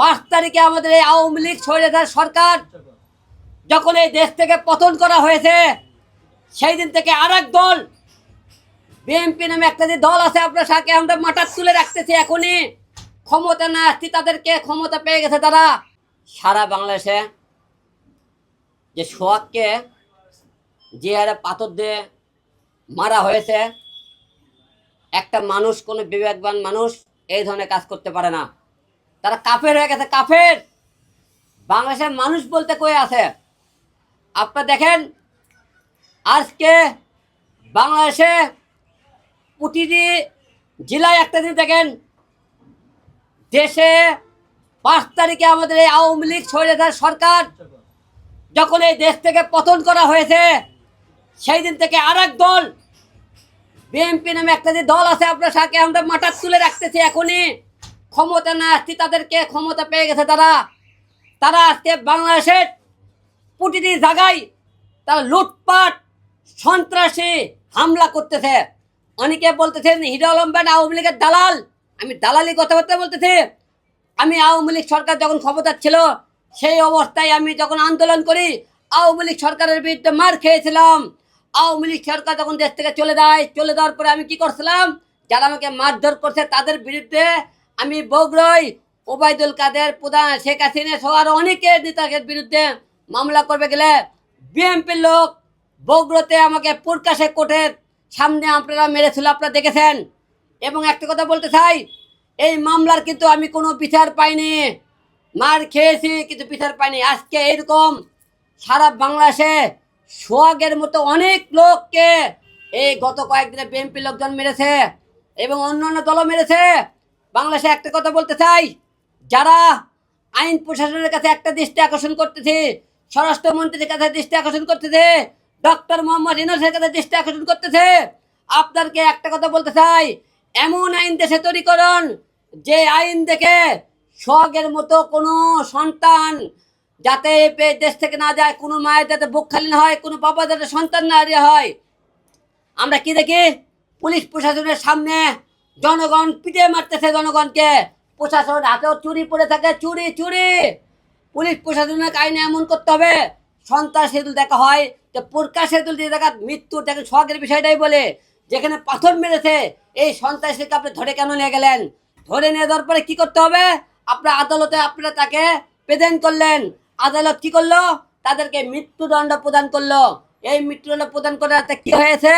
পাঁচ তারিখে আমাদের এই আওয়ামী লীগ স্বৈরাচার সরকার। যখন এই দেশ থেকে পতন করা হয়েছে, সেই দিন থেকে আর দল বিএনপি নামে একটা যে দল আছে আপনার সাথে আমরা মাথার তুলে রাখতেছি এখনই। ক্ষমতা না আসছি তাদেরকে ক্ষমতা পেয়ে গেছে তারা। সারা বাংলাদেশে যে সোহাগকে যে হারে পাথর দিয়ে মারা হয়েছে, একটা মানুষ, কোনো বিবেকবান মানুষ এই ধরনের কাজ করতে পারে না। তারা কাফের হয়ে গেছে, কাফের। বাংলাদেশের মানুষ বলতে কয়ে আছে? আপনারা দেখেন, আজকে বাংলাদেশে প্রতিটি জেলায় একটা দিন দেখেন, দেশে পাঁচ তারিখে আমাদের এই আওয়ামী লীগ স্বৈরাচার সরকার। যখন এই দেশ থেকে পতন করা হয়েছে, সেই দিন থেকে আর দল, বিএনপি নামে একটা যে দল আছে আপনার সাথে, আমরা মাথার তুলে রাখতেছি এখনই। ক্ষমতা না আসছি তাদেরকে ক্ষমতা পেয়ে গেছে তারা। তারা আজকে বাংলাদেশের প্রতিটি জায়গায় তারা লুটপাট, সন্ত্রাসী হামলা করতেছে। অনেকে বলতেছেন, হিরো আলম ব্যান আওয়ামী লীগের দালাল। আমি দালালি কথাবার্তা বলতেছি। আমি আওয়ামী লীগ সরকার যখন ক্ষমতা ছিল, সেই অবস্থায় আমি যখন আন্দোলন করি, আওয়ামী লীগ সরকারের বিরুদ্ধে মার খেয়েছিলাম। আওয়ামী লীগ সরকার যখন দেশ থেকে চলে যায়, চলে যাওয়ার পরে আমি কি করছিলাম? যারা আমাকে মারধর করছে, তাদের বিরুদ্ধে আমি বগরই ওবায়দুল কাদের, প্রধান শেখ হাসিনা সহ আরও অনেকের নেতাদের বিরুদ্ধে মামলা করবে গেলে বিএনপির লোক বগরতে আমাকে প্রকাশে কোর্টের সামনে আপনারা মেরেছিল, আপনারা দেখেছেন? এবং একটা কথা বলতে চাই, এই মামলার কিন্তু আমি কোনো বিচার পাইনি। মার খেয়েছি, কিন্তু বিচার পাইনি। আজকে এরকম সারা বাংলাদেশে সোয়াগের মতো অনেক লোককে এই গত কয়েকদিনে বিএনপি লোকজন মেরেছে এবং অন্য অন্য দলও মেরেছে। বাংলাদেশে একটা কথা বলতে চাই। যারা আইন প্রশাসনের কাছে একটা দৃষ্টি আকর্ষণ করতেছে, স্বরাষ্ট্রমন্ত্রীর কাছে দৃষ্টি আকর্ষণ করতেছে, ডক্টর মোহাম্মদ ইনোসের কাছে দৃষ্টি আকর্ষণ করতেছে, আপনাদেরকে একটা কথা বলতে চাই। এমন আইন দেশে তৈরি করুন, যে আইন দেখে সোহাগের মতো কোনো সন্তান যাতে দেশ থেকে না যায়, কোনো মায়ের যাতে বুক খালি না হয়, কোনো বাবা যাতে সন্তান না হয়। আমরা কি দেখি? পুলিশ প্রশাসনের সামনে জনগণ পিটে মারতেছে জনগণকে। প্রশাসন হাতেও চুরি পড়ে থাকে, চুরি চুরি। পুলিশ প্রশাসনের আইনে এমন করতে হবে, সন্ত্রাস সেতুল দেখা হয়, যে প্রকাশ সেতুল দিয়ে দেখা মৃত্যু দেখেন শখের বিষয়টাই বলে। যেখানে পাথর মেরেছে, এই সন্ত্রাসীকে আপনি ধরে কেন নিয়ে গেলেন? ধরে নিয়ে যাওয়ার পরে কী করতে হবে? আপনার আদালতে আপনারা তাকে প্রেজেন্ট করলেন। আদালত কি করল? তাদেরকে মৃত্যুদণ্ড প্রদান করল। এই মৃত্যুদণ্ড প্রদান করাতে কি হয়েছে?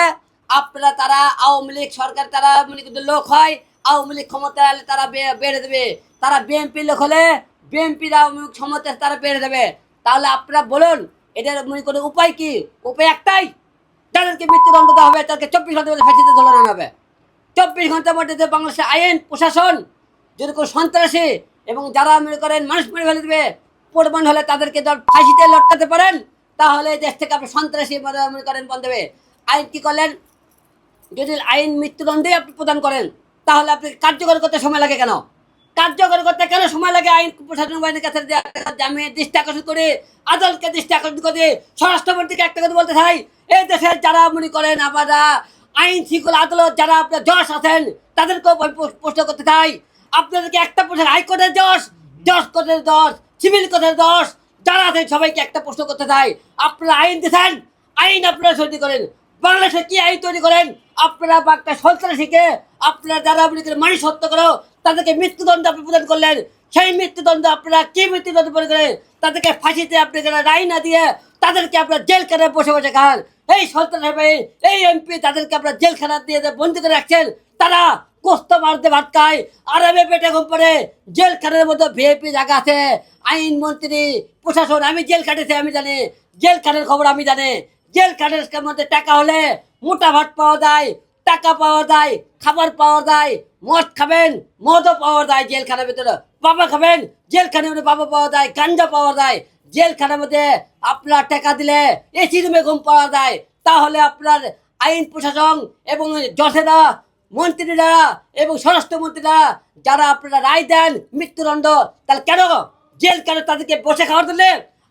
আপনারা তারা আওয়ামী লীগ সরকার তারা লীগ লোক হয়, আওয়ামী লীগ ক্ষমতা এলে তারা বেড়ে দেবে। তারা বিএনপি লোক হলে বিএনপির আওয়ামী লীগ ক্ষমতা তারা বেড়ে দেবে। তাহলে আপনারা বলুন, এদের মনে করে উপায় কি? উপায় একটাই, তাদেরকে মৃত্যুদণ্ড দেওয়া হবে, তাদেরকে চব্বিশ ঘণ্টার মধ্যে ফাঁসিতে ঝোলানো হবে। চব্বিশ ঘণ্টার মধ্যে যে বাংলাদেশের আইন, প্রশাসন, যদি কোনো সন্ত্রাসী এবং যারা মনে করেন মানুষ মেরে ফেলে দেবে, প্রমাণ হলে তাদেরকে ধর ফাঁসিতে লটকাতে পারেন, তাহলে দেশ থেকে আপনি সন্ত্রাসী মনে- মনে করেন বন্ধ দেবে। আইন কি করলেন? যদি আইন মৃত্যুদণ্ডে আপনি প্রদান করেন, তাহলে আপনি কার্যকর করতে সময় লাগে কেন? কার্যকর করতে কেন সময় লাগে আইন প্রশাসন বাহিনীর কাছে যে আমি দৃষ্টি আকর্ষণ করে আদালতকে দৃষ্টি আকর্ষণ করে, স্বরাষ্ট্রমন্ত্রীকে একটা কথা বলতে চাই, এই দেশের যারা মনে করেন আপনারা আইন শৃঙ্খলা আদালত, যারা আপনার জজ আছেন, তাদেরকেও প্রশ্ন- করতে চাই, আপনাদেরকে একটা প্রশ্ন, হাইকোর্টের জজ জজ কোর্টের জজ, সিভিল কোর্টের জজ, যারা আছেন সবাইকে একটা প্রশ্ন করতে চাই, আপনারা আইন দিচ্ছেন আইন আপনারা তৈরি করেন। বাংলাদেশে কি আইন তৈরি করেন? আপনারা বা একটা সন্ত্রাসীকে আপনারা যারা আপনি মানুষ হত্যা করো, তাদেরকে মৃত্যুদণ্ড আপনি প্রদান করলেন। সেই মৃত্যুদণ্ড আপনারা কি মৃত্যুদণ্ড প্রদান করেন তাদেরকে ফাঁসিতে আপনি রায় না দিয়ে তাদেরকে আপনার জেলখানায় বসে বসে খান। এই সন্ত্রাসী এই এমপি তাদেরকে আপনার জেলখানা দিয়ে বন্দি করে রাখছেন, তারা কোস্ত মারতে ভাত খায়। আরামে পেটে ঘুম পড়ে, জেলখানার মধ্যে ভিআইপি জায়গা আছে। আইন মন্ত্রী প্রশাসন, আমি জেল কাটেছি আমি জানি। জেলখানার খবর আমি জানি। জেলখানার মধ্যে টাকা হলে মোটা ভাত পাওয়া যায়, টাকা পাওয়া যায়, খাবার পাওয়া যায়, মদ খাবেন, মদও পাওয়া যায় জেলখানার ভিতরে। বাবা খাবেন, জেলখানার মধ্যে বাবা পাওয়া যায়, গাঞ্জা পাওয়া যায়। জেলখানার মধ্যে আপনার টাকা দিলে এসি রুমে ঘুম পাওয়া যায়। তাহলে আপনার আইন প্রশাসন এবং জজেরা মন্ত্রীরা এবং স্বরাষ্ট্রমন্ত্রীরা যারা আপনারা রায় দেন মৃত্যুদণ্ড, তাহলে কেন জেল কেন তাদেরকে বসে খাওয়ার জন্য?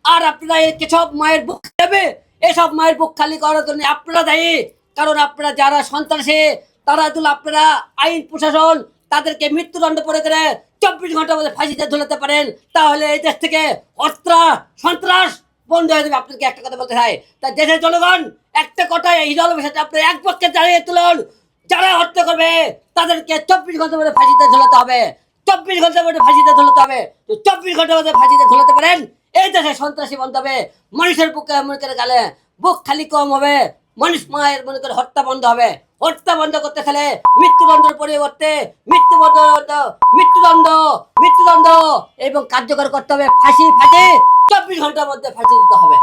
আর আপনারা এসব মায়ের বুক দেবে এসব মায়ের বুক খালি করার জন্য আপনারা দায়ী। কারণ আপনারা যারা সন্ত্রাসী তারা তুলে আপনারা আইন, প্রশাসন তাদেরকে মৃত্যুদণ্ড পড়ে করে চব্বিশ ঘণ্টার মধ্যে ফাঁসিতে ঝুলাতে পারেন, তাহলে এই দেশ থেকে হত্যা সন্ত্রাস বন্ধ হয়ে যাবে। আপনাকে একটা কথা বলতে চাই, তা দেশের জনগণ একটা কথায় এই দলের সাথে আপনি এক পক্ষে দাঁড়িয়ে তুলুন। যারা হত্যা করবে, তাদেরকে চব্বিশ ঘণ্টার মধ্যে ফাঁসিতে ঝুলাতে হবে। চব্বিশ ঘণ্টার মধ্যে ফাঁসিতে ঝুলাতে হবে। তো চব্বিশ ঘণ্টার মধ্যে ফাঁসিতে ঝুলাতে পারেন এই দেশে সন্ত্রাসী বন্ধ হবে, মানুষের বুকে মনে করে গেলে বুক খালি কম হবে, মানুষ মায়ের মনে করে হত্যা বন্ধ হবে। হত্যা বন্ধ করতে খেলে মৃত্যুদণ্ডের পরিবর্তে মৃত্যুদণ্ড মৃত্যুদণ্ড মৃত্যুদণ্ড এবং কার্যকর করতে হবে। ফাঁসি ফাঁসি, চব্বিশ ঘণ্টার মধ্যে ফাঁসি দিতে হবে।